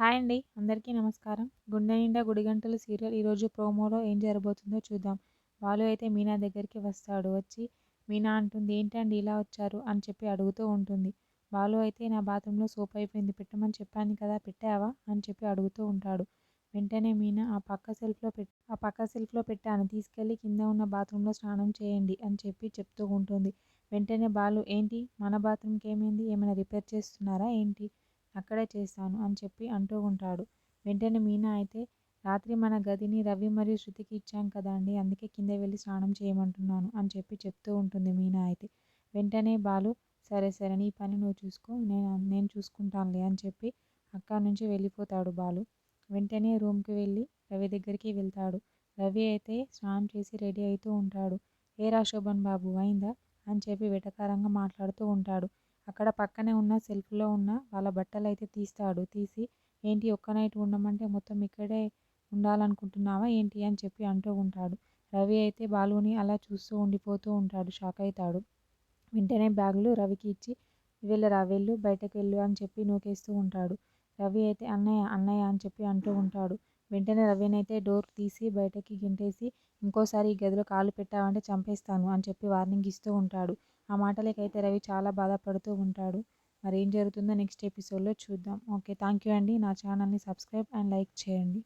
Hi అండి. అందరికీ నమస్కారం. గుండె నిండా గుడిగంటలు సీరియల్ ఈరోజు ప్రోమోలో ఏం జరగబోతుందో చూద్దాం. బాలు అయితే మీనా దగ్గరికి వస్తాడు. వచ్చి మీనా అంటుంది ఏంటండి ఇలా వచ్చారు? అని చెప్పి అడుగుతూ ఉంటుంది. బాలు అయితే నా బాత్రూంలో సోప్ అయిపోయింది పెట్టమని చెప్పాను కదా పెట్టావా? అని చెప్పి అడుగుతూ ఉంటాడు. వెంటనే మీనా ఆ పక్క సెల్ఫ్లో పెట్టి ఆ పక్క సెల్ఫ్లో పెట్టాను. తీసుకెళ్ళి కింద ఉన్న బాత్రూంలో స్నానం చేయండి అని చెప్పి చెప్తూ ఉంటుంది. వెంటనే బాలు ఏంటి? మన బాత్రూమ్కి ఏమైంది? ఏమైనా రిపేర్ చేస్తున్నారా? ఏంటి? అక్కడే చేస్తాను అని చెప్పి అంటూ ఉంటాడు. వెంటనే మీనా అయితే రాత్రి మన గదిని రవి మరియు శృతికి ఇచ్చాం కదా అండి అందుకే కింద వెళ్ళి స్నానం చేయమంటున్నాను అని చెప్పి చెప్తూ ఉంటుంది మీనా అయితే. వెంటనే బాలు సరే సరే నీ పని నువ్వు చూసుకో నేను నేను చూసుకుంటానులే అని చెప్పి అక్కడి నుంచి వెళ్ళిపోతాడు బాలు. వెంటనే రూమ్కి వెళ్ళి రవి దగ్గరికి వెళ్తాడు. రవి అయితే స్నానం చేసి రెడీ అవుతూ ఉంటాడు. ఏ రాశోభన్ బాబు అయిందా? అని చెప్పి వెటకారంగా మాట్లాడుతూ ఉంటాడు. అక్కడ పక్కనే ఉన్న సెల్ఫ్లో ఉన్న వాళ్ళ బట్టలు అయితే తీస్తాడు. తీసి ఏంటి ఒక్క నైట్ ఉండమంటే మొత్తం ఇక్కడే ఉండాలనుకుంటున్నావా? ఏంటి? అని చెప్పి అంటూ ఉంటాడు. రవి అయితే బాలుని అలా చూస్తూ ఉండిపోతూ ఉంటాడు. షాక్ అవుతాడు వెంటనే బ్యాగులు రవికి ఇచ్చి వెళ్ళరా వెళ్ళు బయటకు వెళ్ళు అని చెప్పి నూకేస్తూ ఉంటాడు. రవి అయితే అన్నయ్య అన్నయ్య అని చెప్పి అంటూ ఉంటాడు. వెంటనే రవిని అయితే డోర్ తీసి బయటకి గింటేసి ఇంకోసారి ఈ గదిలో కాలు పెట్టావంటే చంపేస్తాను అని చెప్పి వార్నింగ్ ఇస్తూ ఉంటాడు. ఆ మాటలకైతే రవి చాలా బాధపడుతూ ఉంటాడు. మరి ఏం జరుగుతుందో నెక్స్ట్ ఎపిసోడ్లో చూద్దాం. ఓకే థ్యాంక్ యూ అండి. నా ఛానల్ని సబ్స్క్రైబ్ అండ్ లైక్ చేయండి.